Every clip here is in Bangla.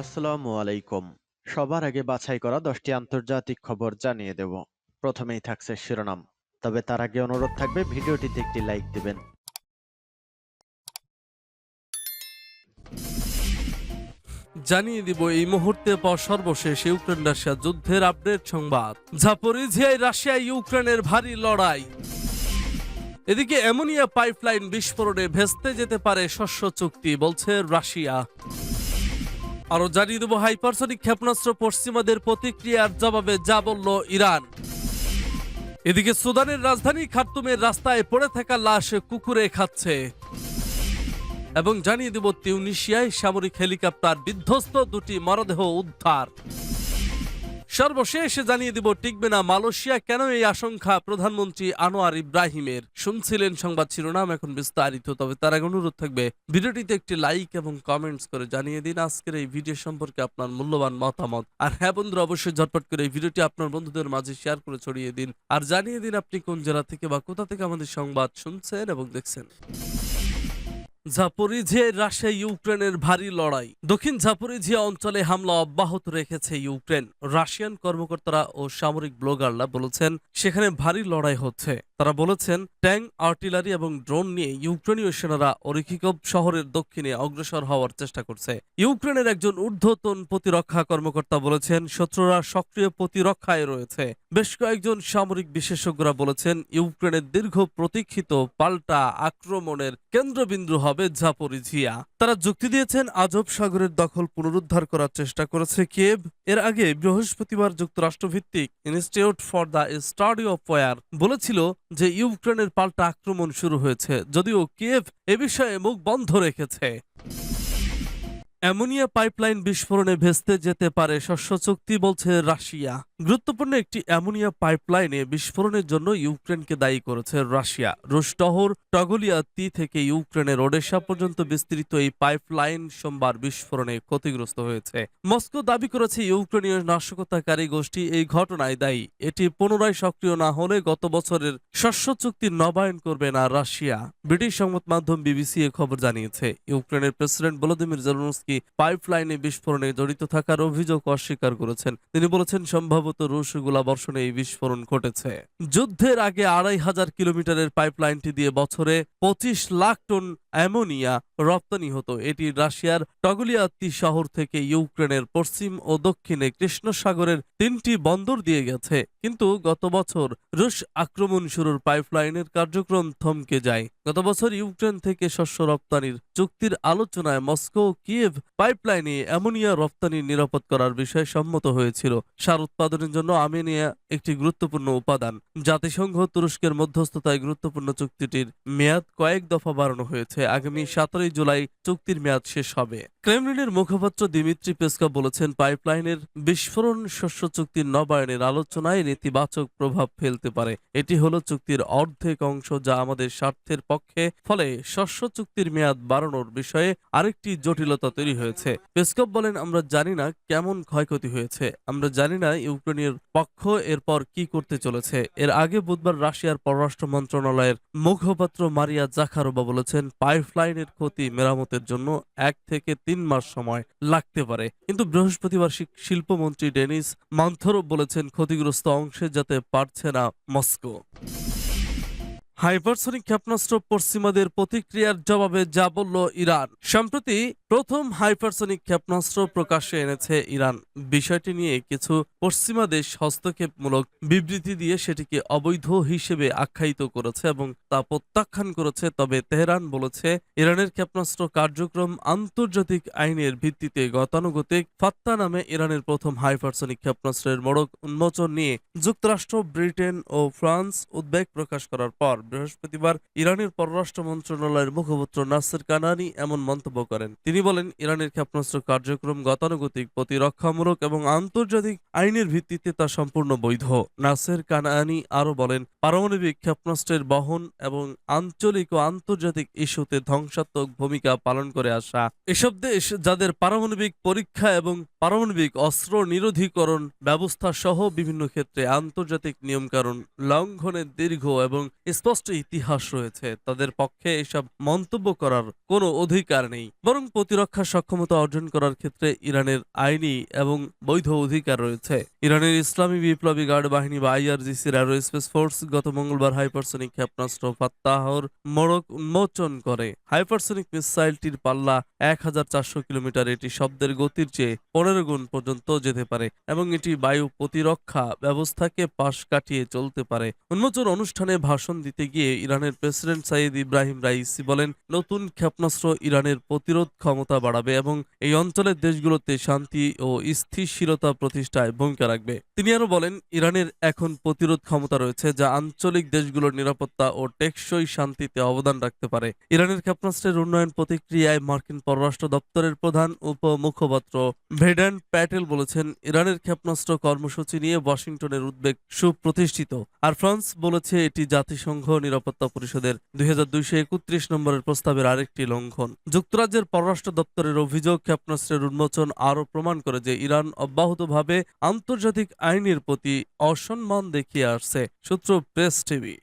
আসসালামু আলাইকুম। সবার আগে বাছাই করা দশটি আন্তর্জাতিক খবর জানিয়ে দেব। প্রথমেই থাকছে শিরোনাম। তবে তার আগে অনুরোধ থাকবে, ভিডিওটিতে একটি লাইক দিবেন। জানিয়ে দিব, এই মুহূর্তে পর সর্বশেষ ইউক্রেন রাশিয়া যুদ্ধের আপডেট সংবাদ। জাপোরিজিয়ায় রাশিয়া, ইউক্রেনের ভারী লড়াই। এদিকে অ্যামোনিয়া পাইপলাইন বিস্ফোরণে ভেস্তে যেতে পারে শস্য চুক্তি, বলছে রাশিয়া। আরও জানিয়ে দেব, হাইপারসনিক ক্ষেপণাস্ত্র পশ্চিমাদের প্রতিক্রিয়ার জবাবে যা বলল ইরান। এদিকে সুদানের রাজধানী খার্তুমের রাস্তায় পড়ে থাকা লাশ কুকুরে খাচ্ছে। এবং জানিয়ে দেব, তিউনিশিয়ায় সামরিক হেলিকপ্টার বিধ্বস্ত, দুটি মরদেহ উদ্ধার। সর্বশেষ জানিয়ে দিব, টিকবে না মালয়েশিয়া। কেন এই আশঙ্কা? প্রধানমন্ত্রী আনোয়ার ইব্রাহিমের। শুনছিলেন সংবাদ শিরোনাম, এখন বিস্তারিত। তবে তার আগে অনুরোধ থাকবে, ভিডিওটিতে একটি লাইক এবং কমেন্টস করে জানিয়ে দিন। আজকের এই ভিডিও সম্পর্কে আপনার মূল্যবান মতামত। আর হ্যাঁ বন্ধুরা, অবশ্যই ঝটপট করে এই ভিডিওটি আপনার বন্ধুদের মাঝে শেয়ার করে ছড়িয়ে দিন। আর জানিয়ে দিন আপনি কোন জেলা থেকে বা কোথা থেকে আমাদের সংবাদ শুনছেন এবং দেখছেন। জাপোরিঝিয়ায় রাশিয়া ইউক্রেনের ভারী লড়াই। দক্ষিণ ঝাপরিঝিয়া অঞ্চলে হামলা অব্যাহত রেখেছে ইউক্রেন। রাশিয়ান কর্মকর্তারা ও সামরিক ব্লগাররা বলেছেন, সেখানে ভারী লড়াই হচ্ছে। তারা বলেছেন, ট্যাঙ্ক, আর্টিলারি এবং ড্রোন নিয়ে ইউক্রেনীয় সেনারা অরিখিকভ শহরের দক্ষিণে অগ্রসর হওয়ার চেষ্টা করছে। ইউক্রেনের একজন ঊর্ধ্বতন প্রতিরক্ষা কর্মকর্তা বলেছেন, শত্রুরা সক্রিয় প্রতিরক্ষায় রয়েছে। বেশ কয়েকজন সামরিক বিশেষজ্ঞরা বলেছেন, ইউক্রেনের দীর্ঘ প্রতীক্ষিত পাল্টা আক্রমণের কেন্দ্রবিন্দু হবে জাপোরিঝিয়া তারা যুক্তি দিয়েছেন, আজব সাগরের দখল পুনরুদ্ধার করার চেষ্টা করেছে কিয়েভ। এর আগে বৃহস্পতিবার যুক্তরাষ্ট্রভিত্তিক Institute for the Study of War বলেছিল যে ইউক্রেনের পাল্টা আক্রমণ শুরু হয়েছে, যদিও কিয়েভ এ বিষয়ে মুখ বন্ধ রেখেছে। অ্যামোনিয়া পাইপলাইন বিস্ফোরণে ভেস্তে যেতে পারে শস্য চুক্তি বলছে রাশিয়া। গুরুত্বপূর্ণ একটি অ্যামোনিয়া পাইপলাইনে বিস্ফোরণের জন্য ইউক্রেনকে দায়ী করেছে রাশিয়া। রুশ টহর, টগলিয়া তি থেকে ইউক্রেনের ওডেশা পর্যন্ত বিস্তৃত এই পাইপলাইন সোমবার বিস্ফোরণে ক্ষতিগ্রস্ত হয়েছে। মস্কো দাবি করেছে ইউক্রেনীয় নাশকতাকারী গোষ্ঠী এই ঘটনায় দায়ী। এটি পুনরায় সক্রিয় না হলে গত বছরের শস্য চুক্তি নবায়ন করবে না রাশিয়া। ব্রিটিশ সংবাদ মাধ্যম বিবিসি এ খবর জানিয়েছে। ইউক্রেনের প্রেসিডেন্ট ভলোদিমির জেলনস্কি পাইপলাইনে বিস্ফোরণে জড়িত থাকার অভিযোগ অস্বীকার করেছেন। তিনি বলেছেন, সম্ভবত রুশ গোলাবর্ষণে এই বিস্ফোরণ ঘটেছে। যুদ্ধের আগে আড়াই হাজার কিলোমিটারের পাইপলাইনটি দিয়ে বছরে পঁচিশ লাখ টন অ্যামোনিয়া রপ্তানি হতো এটি রাশিয়ার টগলিয়াত্তি শহর থেকে ইউক্রেনের পশ্চিম ও দক্ষিণে কৃষ্ণ সাগরের তিনটি বন্দর দিয়ে গেছে। কিন্তু গত বছর রুশ আক্রমণ শুরুর পাইপলাইনের কার্যক্রম থমকে যায়। গত বছর ইউক্রেন থেকে শস্য রপ্তানির চুক্তির আলোচনায় মস্কো কিয়েভ পাইপলাইনে অ্যামোনিয়া রপ্তানি নিরাপদ করার বিষয়ে সম্মত হয়েছিল। সার উৎপাদনের জন্য আমেনিয়া একটি গুরুত্বপূর্ণ উপাদান। জাতিসংঘ তুরস্কের মধ্যস্থতায় গুরুত্বপূর্ণ চুক্তিটির মেয়াদ কয়েক দফা বাড়ানো হয়েছে। আগামী সতেরোই জুলাই চুক্তির মেয়াদ শেষ হবে। ক্রেমলিনের মুখপাত্র দিমিত্রি পেস্কভ বলেছেন, পাইপলাইনের বিস্ফোরণ শস্য চুক্তির নবায়নের আলোচনায় নেতিবাচক প্রভাব ফেলতে পারে। এটি হলো চুক্তির অর্ধেক অংশ যা আমাদের স্বার্থের পক্ষে, ফলে শস্য চুক্তির মেয়াদ বাড়ানোর বিষয়ে আরেকটি জটিলতা তৈরি হয়েছে। পেস্কভ বলেন, আমরা জানি না কেমন ক্ষয়ক্ষতি হয়েছে। আমরা জানি না ইউক্রেনের পক্ষ এরপর কি করতে চলেছে। এর আগে বুধবার রাশিয়ার পররাষ্ট্র মন্ত্রণালয়ের মুখপাত্র মারিয়া জাখারোবা বলেছেন পাইপলাইনের ক্ষতি মেরামতের জন্য এক থেকে তিন মাস সময় লাগতে পারে। কিন্তু বৃহস্পতিবার শিল্পমন্ত্রী ডেনিস মান্থরব বলেছেন ক্ষতিগ্রস্ত অংশে যাতে পারছে না মস্কো। হাইপারসনিক ক্ষেপণাস্ত্র পশ্চিমাদের প্রতিক্রিয়ার জবাবে যা বলল ইরান। সম্প্রতি প্রথম হাইপারসনিক ক্ষেপণাস্ত্র প্রকাশ্যে এনেছে ইরান। বিষয়টি নিয়ে কিছু পশ্চিমা দেশ হস্তক্ষেপমূলক বিবৃতি দিয়ে সেটিকে অবৈধ হিসেবে আখ্যায়িত করেছে এবং তা প্রত্যাখ্যান করেছে। তবে তেহরান বলেছে, ইরানের ক্ষেপণাস্ত্র কার্যক্রম আন্তর্জাতিক আইনের ভিত্তিতে গতানুগতিক। ফাত্তা নামে ইরানের প্রথম হাইপারসনিক ক্ষেপণাস্ত্রের মোড়ক উন্মোচন নিয়ে যুক্তরাষ্ট্র, ব্রিটেন ও ফ্রান্স উদ্বেগ প্রকাশ করার পর বৃহস্পতিবার ইরানের পররাষ্ট্র মন্ত্রণালয়ের মুখপাত্র নাসের কানানি এমন মন্তব্য করেন। তিনি বলেন ইরানের ক্ষেপণাস্ত্র কার্যক্রম গতানুগতিক প্রতিরক্ষামূলক এবং আন্তর্জাতিক আইনের ভিত্তিতে তা সম্পূর্ণ বৈধ। নাসের কানানি আরও বলেন, পারমাণবিক ক্ষেপণাস্ত্রের বহন এবং আঞ্চলিক ও আন্তর্জাতিক ইস্যুতে ধ্বংসাত্মক ভূমিকা পালন করে আসা। এসব দেশ যাদের পারমাণবিক পরীক্ষা এবং পারমাণবিক অস্ত্র নিরোধীকরণ ব্যবস্থা সহ বিভিন্ন ক্ষেত্রে আন্তর্জাতিক নিয়মকানুন লঙ্ঘনের দীর্ঘ এবং স্পষ্ট ইতিহাস রয়েছে, তাদের পক্ষে এসব মন্তব্য করার কোনো অধিকার নেই। বরং প্রতিরক্ষা সক্ষমতা অর্জন করার ক্ষেত্রে ইরানের আইনি এবং বৈধ অধিকার রয়েছে। ইরানের ইসলামী বিপ্লবী গার্ড বাহিনী বা আইআরজিসির অ্যারোস্পেস ফোর্স গত মঙ্গলবার হাইপারসনিক ক্ষেপণাস্ত্র ফাত্তাহর মোড়ক উন্মোচন করে। হাইপারসনিক মিসাইলটির পাল্লা এক হাজার চারশো কিলোমিটার, এটি শব্দের গতির চেয়ে পনেরো গুণ পর্যন্ত যেতে পারে এবং এটি বায়ু প্রতিরক্ষা ব্যবস্থাকে পাশ কাটিয়ে চলতে পারে। উন্মোচন অনুষ্ঠানে ভাষণ দিতে গিয়ে ইরানের প্রেসিডেন্ট সাইদ ইব্রাহিম রাইসি বলেন, নতুন ক্ষেপণাস্ত্র ইরানের প্রতিরোধ ক্ষমতা বাড়াবে এবং এই অঞ্চলের দেশগুলোতে শান্তি ও স্থিতিশীলতা প্রতিষ্ঠায় ভূমিকা রাখবে। তিনি আরও বলেন, ইরানের এখন প্রতিরোধ ক্ষমতা রয়েছে যা আঞ্চলিক দেশগুলোর নিরাপত্তা ও টেকসই শান্তিতে অবদান রাখতে পারে। ইরানের ক্ষেপণাস্ত্রের উন্নয়ন প্রতিক্রিয়ায় মার্কিন পররাষ্ট্র দপ্তরের প্রধান উপমুখপাত্র ভেডান প্যাটেল বলেছেন, ইরানের ক্ষেপণাস্ত্র কর্মসূচি নিয়ে ওয়াশিংটনের উদ্বেগ সুপ্রতিষ্ঠিত। আর ফ্রান্স বলেছে, এটি জাতিসংঘ নিরাপত্তা পরিষদের দুই হাজার দুইশ একত্রিশ নম্বরের প্রস্তাবের আরেকটি লঙ্ঘন। যুক্তরাজ্যের পররাষ্ট্র দপ্তরের অভিযোগ, ক্ষেপণাস্ত্রের উন্মোচন আরও প্রমাণ করে যে ইরান অব্যাহতভাবে আন্তর্জাতিক আইনের প্রতি অসম্মান দেখিয়ে আসছে সূত্র প্রেস টিভি।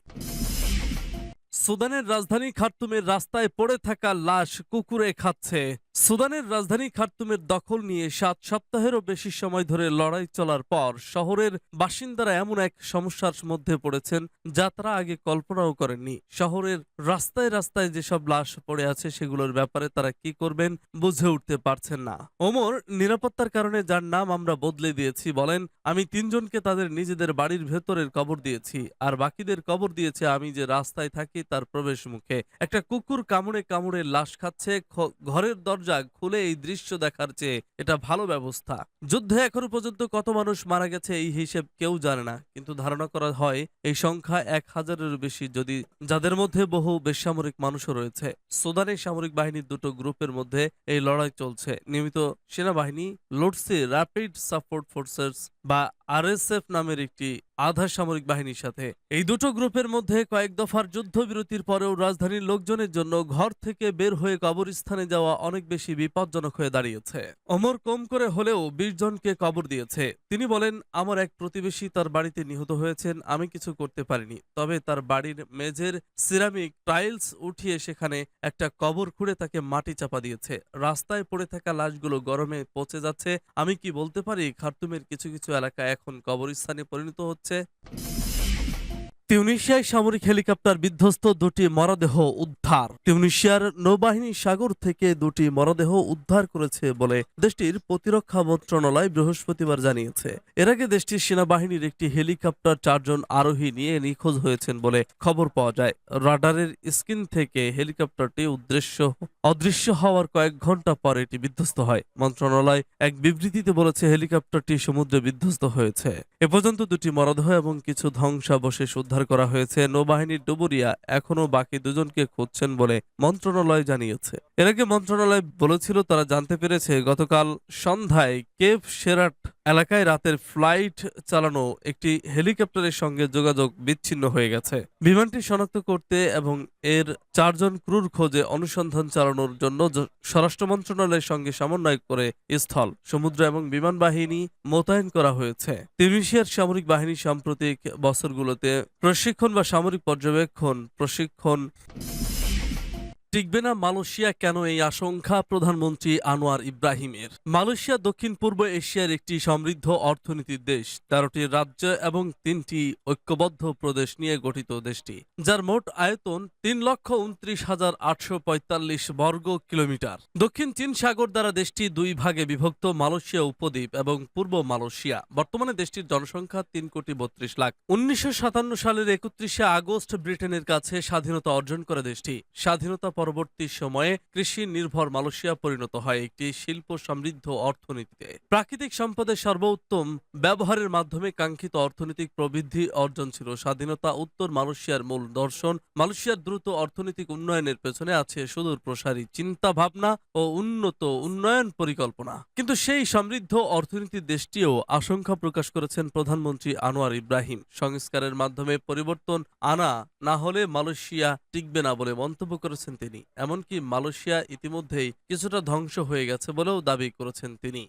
সুদানের রাজধানী খার্তুমের রাস্তায় পড়ে থাকা লাশ কুকুরে খাচ্ছে সুদানের রাজধানী খার্তুমের দখল নিয়ে সাত সপ্তাহেরও বেশি সময় ধরে লড়াই চলার পর শহরের বাসিন্দারা এমন এক সমস্যার মধ্যে পড়েছেন যা তারা আগে কল্পনাও করেননি। শহরের রাস্তায় রাস্তায় যেসব লাশ পড়ে আছে সেগুলোর ব্যাপারে তারা কি করবেন বুঝে উঠতে পারছেন না। ওমর, নিরাপত্তার কারণে যার নাম আমরা বদলে দিয়েছি বলেন, আমি তিনজনকে তাদের নিজেদের বাড়ির ভেতরের কবর দিয়েছি, আর বাকিদের কবর দিয়েছে আমি যে রাস্তায় থাকি তার প্রবেশ মুখে। একটা কুকুর কামড়ে কামড়ে লাশ খাচ্ছে ঘরের দরজা খুলে এই দৃশ্য দেখার চেয়ে এটা ভালো ব্যবস্থা। যুদ্ধে এখনও পর্যন্ত কত মানুষ মারা গেছে এই হিসেব কেউ জানে না, কিন্তু ধারণা করা হয় এই সংখ্যা এক হাজারের বেশি যদি যাদের মধ্যে বহু বেসামরিক মানুষও রয়েছে। সুদানের সামরিক বাহিনীর দুটো গ্রুপের মধ্যে এই লড়াই চলছে। নিয়মিত সেনাবাহিনী লড়ছে র্যাপিড সাপোর্ট ফোর্সেস বা আরএসএফ নামের একটি আধা সামরিক বাহিনীর সাথে। এই দুটো গ্রুপের মধ্যে কয়েক দফার যুদ্ধবিরতির পরেও রাজধানীর লোকজনের জন্য ঘর থেকে বের হয়ে কবরস্থানে যাওয়া অনেক বেশি বিপজ্জনক হয়ে দাঁড়িয়েছে। অমর কম করে হলেও বিশ জনকে কবর দিয়েছে। তিনি বলেন, আমার এক প্রতিবেশী তার বাড়িতে নিহত হয়েছেন, আমি কিছু করতে পারিনি। তবে তার বাড়ির মেঝের সিরামিক টাইলস উঠিয়ে সেখানে একটা কবর খুঁড়ে তাকে মাটি চাপা দিয়েছে। রাস্তায় পড়ে থাকা লাশগুলো গরমে পচে যাচ্ছে। আমি কি বলতে পারি? খার্তুমের কিছু কিছু এলাকা এখন কবরস্থানে পরিণত হচ্ছে। তিউনিশিয়ায় সামরিক হেলিকপ্টার বিধ্বস্ত দুটি মরদেহ উদ্ধার। তিউনিশিয়ার নৌবাহিনী সাগর থেকে দুটি মরদেহ উদ্ধার করেছে বলে দেশটির প্রতিরক্ষা মন্ত্রণালয় বৃহস্পতিবার জানিয়েছে। এর আগে দেশটির সেনাবাহিনীর একটি হেলিকপ্টার চারজন আরোহী নিয়ে নিখোঁজ হয়েছেন বলে খবর পাওয়া যায়। রাডারের স্ক্রিন থেকে হেলিকপ্টারটি উদ্দেশ্য, অদৃশ্য হওয়ার কয়েক ঘণ্টা পর এটি বিধ্বস্ত হয়। মন্ত্রণালয় এক বিবৃতিতে বলেছে, হেলিকপ্টারটি সমুদ্রে বিধ্বস্ত হয়েছে। এ পর্যন্ত দুটি মরদেহ এবং কিছু ধ্বংসাবশেষ উদ্ধার করা হয়েছে। নৌবাহিনীর ডুবুরিয়া এখনও বাকি দুজনকে খুঁজছেন বলে মন্ত্রণালয় জানিয়েছে। এর আগে মন্ত্রণালয় বলেছিল, তারা জানতে পেরেছে, গতকাল সন্ধ্যায় কেভ সেরাট এলাকায় রাতের ফ্লাইট চালানো একটি হেলিকপ্টারের সঙ্গে যোগাযোগ বিচ্ছিন্ন হয়ে গেছে। বিমানটি শনাক্ত করতে এবং এর চারজন ক্রুর খোঁজে অনুসন্ধান চালানোর জন্য স্বরাষ্ট্র মন্ত্রণালয়ের সঙ্গে সমন্বয় করে স্থল, সমুদ্র এবং বিমান বাহিনী মোতায়েন করা হয়েছে। তিউনিশিয়ার সামরিক বাহিনী সাম্প্রতিক বছরগুলোতে প্রশিক্ষণ বা সামরিক পর্যবেক্ষণ, প্রশিক্ষণ টিকবে না মালয়েশিয়া, কেন এই আশঙ্কা? প্রধানমন্ত্রী আনোয়ার ইব্রাহিমের। মালয়েশিয়া, দক্ষিণ পূর্ব এশিয়ার একটি সমৃদ্ধ অর্থনীতির দেশ। তেরোটি রাজ্য এবং তিনটি ঐক্যবদ্ধ প্রদেশ নিয়ে গঠিত দেশটি, যার মোট আয়তন তিন লক্ষ উনত্রিশ হাজার আটশো পঁয়তাল্লিশ বর্গ কিলোমিটার। দক্ষিণ চীন সাগর দ্বারা দেশটি দুই ভাগে বিভক্ত মালয়েশিয়া উপদ্বীপ এবং পূর্ব মালয়েশিয়া। বর্তমানে দেশটির জনসংখ্যা তিন কোটি বত্রিশ লাখ। উনিশশো সাতান্ন সালের একত্রিশে আগস্ট ব্রিটেনের কাছে স্বাধীনতা অর্জন করে দেশটি। স্বাধীনতা পরবর্তী সময়ে কৃষি নির্ভর মালয়েশিয়া পরিণত হয় একটি শিল্প সমৃদ্ধ অর্থনীতিতে। প্রাকৃতিক সম্পদের সর্বোত্তম ব্যবহারের মাধ্যমে কাঙ্ক্ষিত অর্থনৈতিক প্রবৃদ্ধি অর্জন ছিল। স্বাধীনতা উত্তর মালয়েশিয়ার মূল দর্শন, মালয়েশিয়ার দ্রুত অর্থনৈতিক উন্নয়নের পেছনে আছে সুদূর প্রসারী চিন্তা ভাবনা ও উন্নত উন্নয়ন পরিকল্পনা। কিন্তু সেই সমৃদ্ধ অর্থনীতির দেশটিও আশঙ্কা প্রকাশ করেছেন প্রধানমন্ত্রী আনোয়ার ইব্রাহিম। সংস্কারের মাধ্যমে পরিবর্তন আনা না হলে মালয়েশিয়া টিকবে না বলে মন্তব্য করেছেন তিনি। এমনকি মালয়েশিয়া ইতিমধ্যেই কিছুটা ধ্বংস হয়ে গেছে বলেও দাবি করেছেন তিনি।